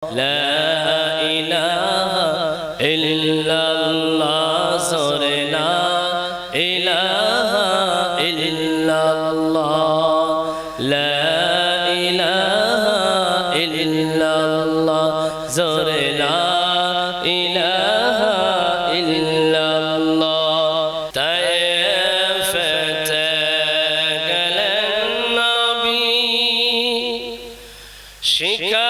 لا إله إلا الله صر لا إله إلا الله لا إله إلا الله صر لا إله إلا الله طيف تقل النبي. شكا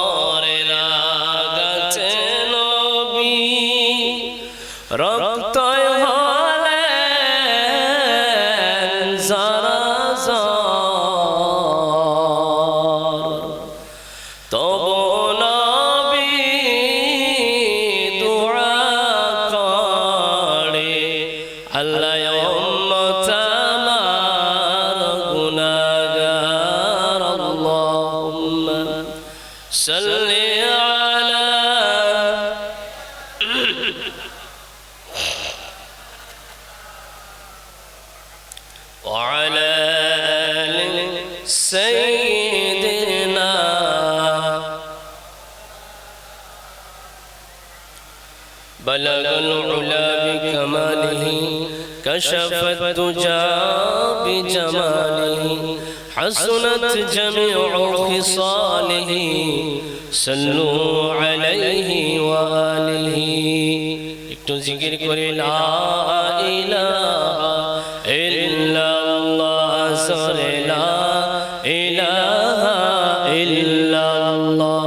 بلغ العلا بكماله كشف الدجى بجماله حسنت جميع خصاله صلوا عليه وآله একটু জিকির করে লা ইলাহা ইল্লাল্লাহ সরে লা ইলাহা ইল্লাল্লাহ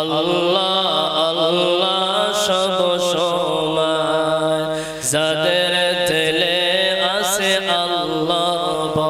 আল্লাহ আল্লাহ সব সময় যাদের ছেলে আছে আল্লাহর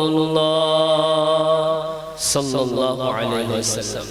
صلى الله عليه وسلم.